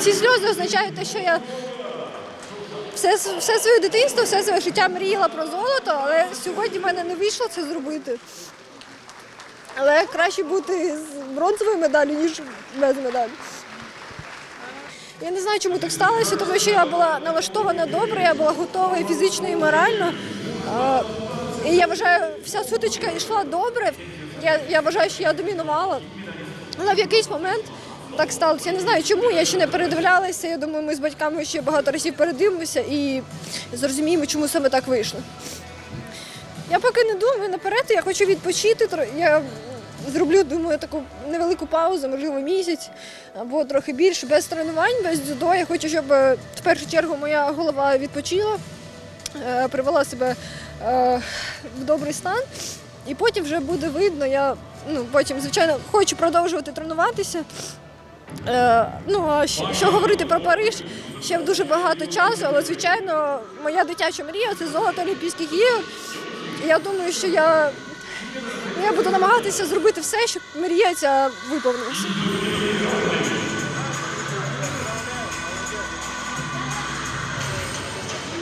ці сльози означають те, що я все, все своє дитинство, все своє життя мріяла про золото, але сьогодні в мене не вийшло це зробити. Але краще бути з бронзовою медаллю, ніж без медалі. Я не знаю, чому так сталося, тому що я була налаштована добре, я була готова і фізично, і морально. І я вважаю, вся сутичка йшла добре. Я, я вважаю, що я домінувала. Але в якийсь момент так сталося. Я не знаю чому, я ще не передивлялася. Я думаю, ми з батьками ще багато разів передивимося і зрозуміємо, чому саме так вийшло. Я поки не думаю наперед, я хочу відпочити. Я зроблю, думаю, таку невелику паузу, можливо, місяць або трохи більше, без тренувань, без дзюдо. Я хочу, щоб е, в першу чергу моя голова відпочила, е, привела себе е, в добрий стан. І потім вже буде видно. Я ну, потім, звичайно, хочу продовжувати тренуватися. Е, ну, що говорити про Париж, ще дуже багато часу, але, звичайно, моя дитяча мрія це золото Олімпійських ігор. Я думаю, що я, я буду намагатися зробити все, щоб мрія ця виповнилася.